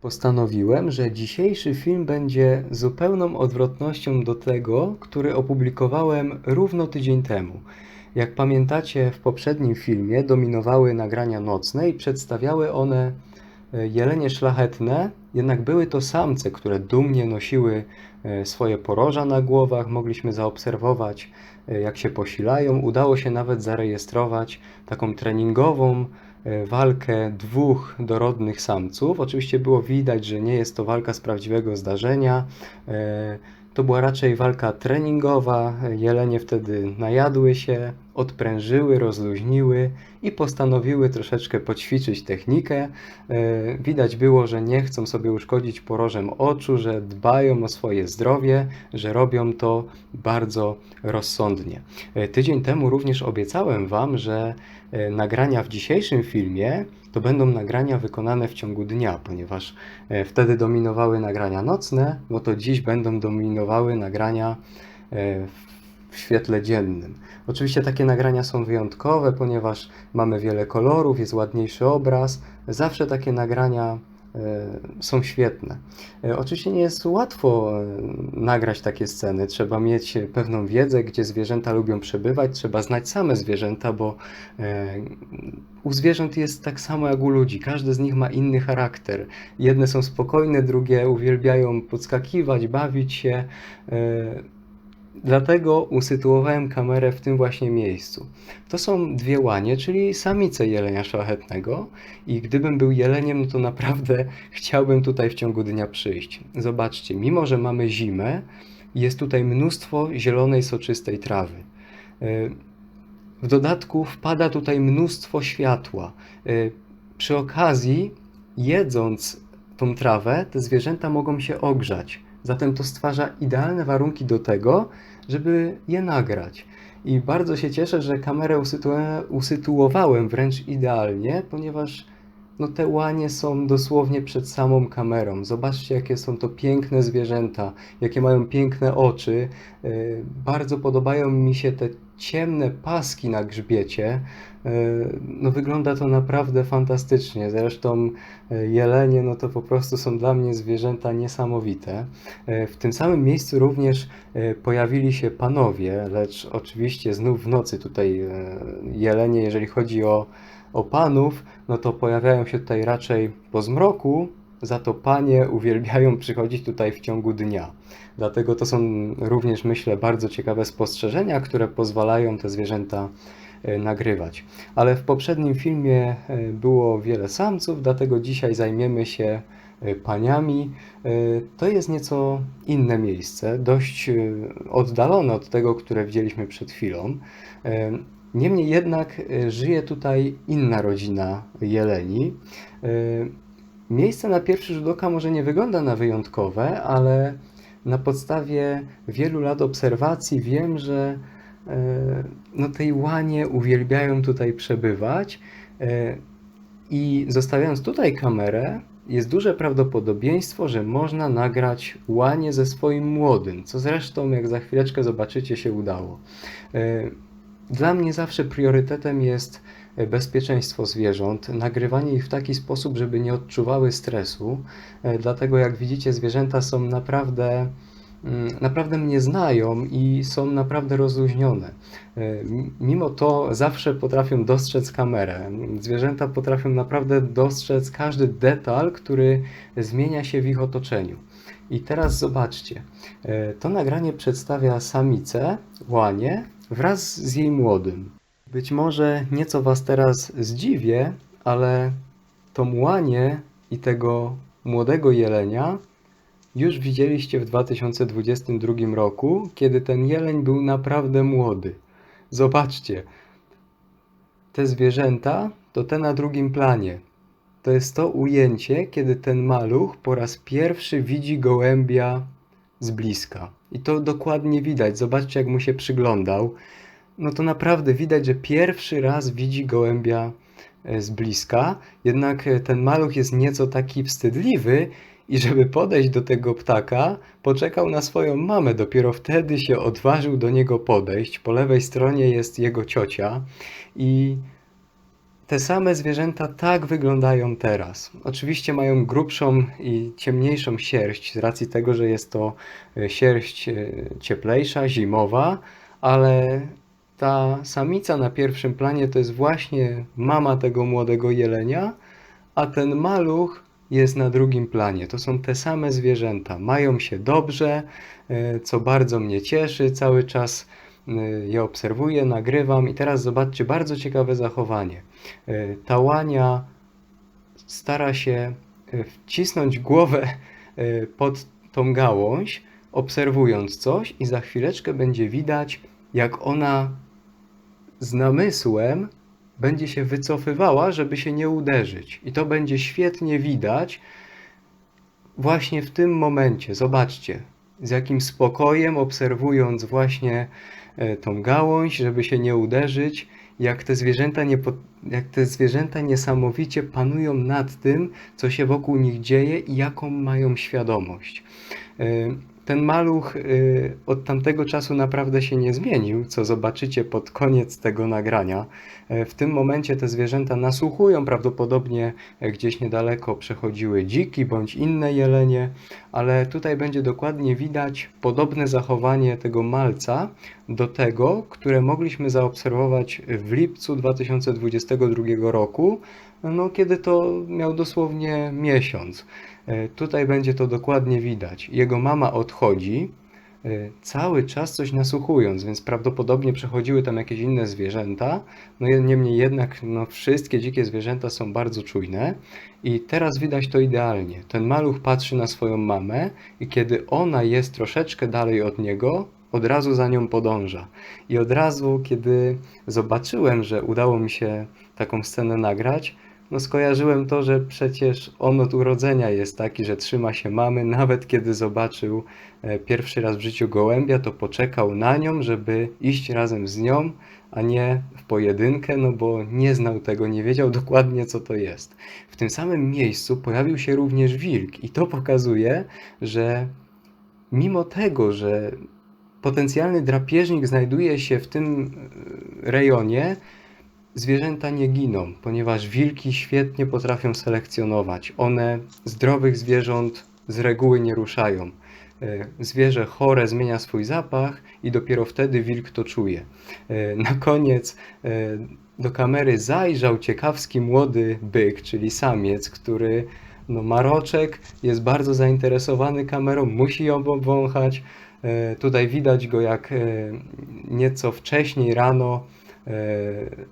Postanowiłem, że dzisiejszy film będzie zupełną odwrotnością do tego, który opublikowałem równo tydzień temu. Jak pamiętacie, w poprzednim filmie dominowały nagrania nocne i przedstawiały one jelenie szlachetne, jednak były to samce, które dumnie nosiły e, swoje poroża na głowach. Mogliśmy zaobserwować, e, jak się posilają. Udało się nawet zarejestrować taką treningową e, walkę dwóch dorodnych samców. Oczywiście było widać, że nie jest to walka z prawdziwego zdarzenia. E, To była raczej walka treningowa. Jelenie wtedy najadły się, odprężyły, rozluźniły i postanowiły troszeczkę poćwiczyć technikę. E, Widać było, że nie chcą sobie uszkodzić porożem oczu, że dbają o swoje zdrowie, że robią to bardzo rozsądnie. E, Tydzień temu również obiecałem Wam, że e, nagrania w dzisiejszym filmie to będą nagrania wykonane w ciągu dnia, ponieważ wtedy dominowały nagrania nocne, no to dziś będą dominowały nagrania e, w świetle dziennym. Oczywiście takie nagrania są wyjątkowe, ponieważ mamy wiele kolorów, jest ładniejszy obraz. Zawsze takie nagrania e, są świetne. E, Oczywiście nie jest łatwo e, nagrać takie sceny. Trzeba mieć pewną wiedzę, gdzie zwierzęta lubią przebywać, trzeba znać same zwierzęta, bo u zwierząt jest tak samo jak u ludzi. Każde z nich ma inny charakter. Jedne są spokojne, drugie uwielbiają podskakiwać, bawić się. Dlatego usytuowałem kamerę w tym właśnie miejscu. To są dwie łanie, czyli samice jelenia szlachetnego i gdybym był jeleniem, no to naprawdę chciałbym tutaj w ciągu dnia przyjść. Zobaczcie, mimo że mamy zimę, jest tutaj mnóstwo zielonej, soczystej trawy. Y, W dodatku wpada tutaj mnóstwo światła. Y, Przy okazji, jedząc tą trawę, te zwierzęta mogą się ogrzać. Zatem to stwarza idealne warunki do tego, żeby je nagrać. I bardzo się cieszę, że kamerę usytua- usytuowałem wręcz idealnie, ponieważ no te łanie są dosłownie przed samą kamerą. Zobaczcie, jakie są to piękne zwierzęta, jakie mają piękne oczy. Yy, Bardzo podobają mi się te ciemne paski na grzbiecie. Yy, No wygląda to naprawdę fantastycznie. Zresztą yy, jelenie, no to po prostu są dla mnie zwierzęta niesamowite. Yy, W tym samym miejscu również pojawili się panowie, lecz oczywiście znów w nocy tutaj jelenie, jeżeli chodzi o o panów, no to pojawiają się tutaj raczej po zmroku, za to panie uwielbiają przychodzić tutaj w ciągu dnia. Dlatego to są również, myślę, bardzo ciekawe spostrzeżenia, które pozwalają te zwierzęta e, nagrywać. Ale w poprzednim filmie e, było wiele samców, dlatego dzisiaj zajmiemy się e, paniami. To jest nieco inne miejsce, dość oddalone od tego, które widzieliśmy przed chwilą. Niemniej jednak żyje tutaj inna rodzina jeleni. E, Miejsce na pierwszy rzut oka może nie wygląda na wyjątkowe, ale na podstawie wielu lat obserwacji wiem, że e, no, tej łanie uwielbiają tutaj przebywać. e, I zostawiając tutaj kamerę, jest duże prawdopodobieństwo, że można nagrać łanie ze swoim młodym, co zresztą, jak za chwileczkę zobaczycie, się udało. Dla mnie zawsze priorytetem jest e, bezpieczeństwo zwierząt, nagrywanie ich w taki sposób, żeby nie odczuwały stresu. E, Dlatego, jak widzicie, zwierzęta są naprawdę, mm, naprawdę mnie znają i są naprawdę rozluźnione. E, Mimo to zawsze potrafią dostrzec kamerę. Zwierzęta potrafią naprawdę dostrzec każdy detal, który zmienia się w ich otoczeniu. I teraz zobaczcie. To nagranie przedstawia samicę, łanie, wraz z jej młodym. Być może nieco Was teraz zdziwię, ale tą łanie i tego młodego jelenia już widzieliście w 2022 roku, kiedy ten jeleń był naprawdę młody. Zobaczcie, te zwierzęta to te na drugim planie. To jest to ujęcie, kiedy ten maluch po raz pierwszy widzi gołębia z bliska. I to dokładnie widać. Zobaczcie, jak mu się przyglądał. No to naprawdę widać, że pierwszy raz widzi gołębia e, z bliska. Jednak e, ten maluch jest nieco taki wstydliwy i żeby podejść do tego ptaka, poczekał na swoją mamę. Dopiero wtedy się odważył do niego podejść. Po lewej stronie jest jego ciocia i te same zwierzęta tak wyglądają teraz. Oczywiście mają grubszą i ciemniejszą sierść z racji tego, że jest to e, sierść e, cieplejsza, zimowa, ale ta samica na pierwszym planie to jest właśnie mama tego młodego jelenia, a ten maluch jest na drugim planie. To są te same zwierzęta. Mają się dobrze, e, co bardzo mnie cieszy. Cały czas je obserwuję, nagrywam i teraz zobaczcie bardzo ciekawe zachowanie. E, Ta łania stara się e, wcisnąć głowę pod tą gałąź, obserwując coś, i za chwileczkę będzie widać, jak ona z namysłem będzie się wycofywała, żeby się nie uderzyć. I to będzie świetnie widać właśnie w tym momencie. Zobaczcie, z jakim spokojem, obserwując właśnie e, tą gałąź, żeby się nie uderzyć, jak te zwierzęta, nie, jak te zwierzęta niesamowicie panują nad tym, co się wokół nich dzieje i jaką mają świadomość. Ten maluch e, od tamtego czasu naprawdę się nie zmienił, co zobaczycie pod koniec tego nagrania. E, W tym momencie te zwierzęta nasłuchują, prawdopodobnie e, gdzieś niedaleko przechodziły dziki bądź inne jelenie, ale tutaj będzie dokładnie widać podobne zachowanie tego malca do tego, które mogliśmy zaobserwować w lipcu 2022 roku, no, kiedy to miał dosłownie miesiąc. E, Tutaj będzie to dokładnie widać. Jego mama odchodzi, e, cały czas coś nasłuchując, więc prawdopodobnie przechodziły tam jakieś inne zwierzęta. No niemniej jednak no, wszystkie dzikie zwierzęta są bardzo czujne i teraz widać to idealnie. Ten maluch patrzy na swoją mamę i kiedy ona jest troszeczkę dalej od niego, od razu za nią podąża. I od razu, kiedy zobaczyłem, że udało mi się taką scenę nagrać, no skojarzyłem to, że przecież on od urodzenia jest taki, że trzyma się mamy, nawet kiedy zobaczył e, pierwszy raz w życiu gołębia, to poczekał na nią, żeby iść razem z nią, a nie w pojedynkę, no bo nie znał tego, nie wiedział dokładnie co to jest. W tym samym miejscu pojawił się również wilk i to pokazuje, że mimo tego, że potencjalny drapieżnik znajduje się w tym e, rejonie, zwierzęta nie giną, ponieważ wilki świetnie potrafią selekcjonować. One zdrowych zwierząt z reguły nie ruszają. E, Zwierzę chore zmienia swój zapach i dopiero wtedy wilk to czuje. E, Na koniec e, do kamery zajrzał ciekawski młody byk, czyli samiec, który no, maroczek jest bardzo zainteresowany kamerą, musi ją wąchać. E, Tutaj widać go, jak nieco wcześniej rano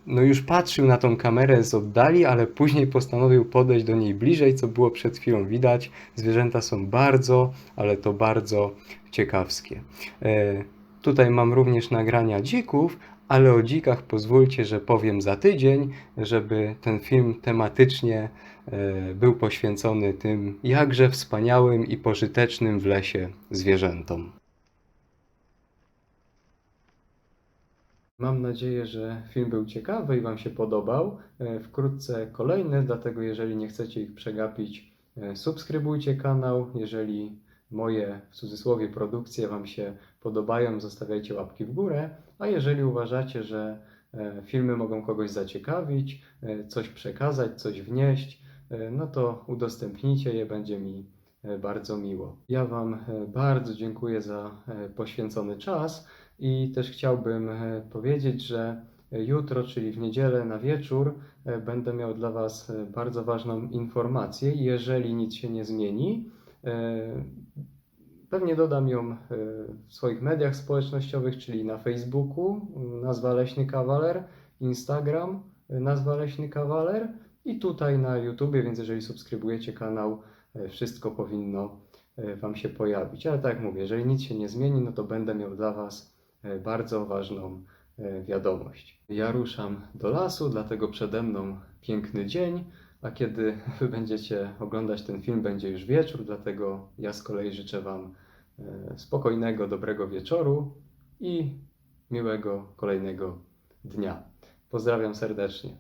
no już patrzył na tą kamerę z oddali, ale później postanowił podejść do niej bliżej, co było przed chwilą widać. Zwierzęta są bardzo, ale to bardzo ciekawskie. E, Tutaj mam również nagrania dzików, ale o dzikach pozwólcie, że powiem za tydzień, żeby ten film tematycznie e, był poświęcony tym jakże wspaniałym i pożytecznym w lesie zwierzętom. Mam nadzieję, że film był ciekawy i Wam się podobał. E, Wkrótce kolejny, dlatego jeżeli nie chcecie ich przegapić, e, subskrybujcie kanał. Jeżeli moje w cudzysłowie produkcje Wam się podobają, zostawiajcie łapki w górę. A jeżeli uważacie, że e, filmy mogą kogoś zaciekawić, coś przekazać, coś wnieść, no to udostępnijcie je, będzie mi bardzo miło. Ja Wam bardzo dziękuję za poświęcony czas. I też chciałbym e, powiedzieć, że jutro, czyli w niedzielę na wieczór, e, będę miał dla Was e, bardzo ważną informację. Jeżeli nic się nie zmieni, e, pewnie dodam ją e, w swoich mediach społecznościowych, czyli na Facebooku, nazwa Leśny Kawaler, Instagram, e, nazwa Leśny Kawaler i tutaj na YouTubie, więc jeżeli subskrybujecie kanał, e, wszystko powinno e, Wam się pojawić. Ale tak jak mówię, jeżeli nic się nie zmieni, no to będę miał dla Was e, bardzo ważną e, wiadomość. Ja ruszam do lasu, dlatego przede mną piękny dzień, a kiedy Wy będziecie oglądać ten film, będzie już wieczór, dlatego ja z kolei życzę Wam e, spokojnego, dobrego wieczoru i miłego kolejnego dnia. Pozdrawiam serdecznie.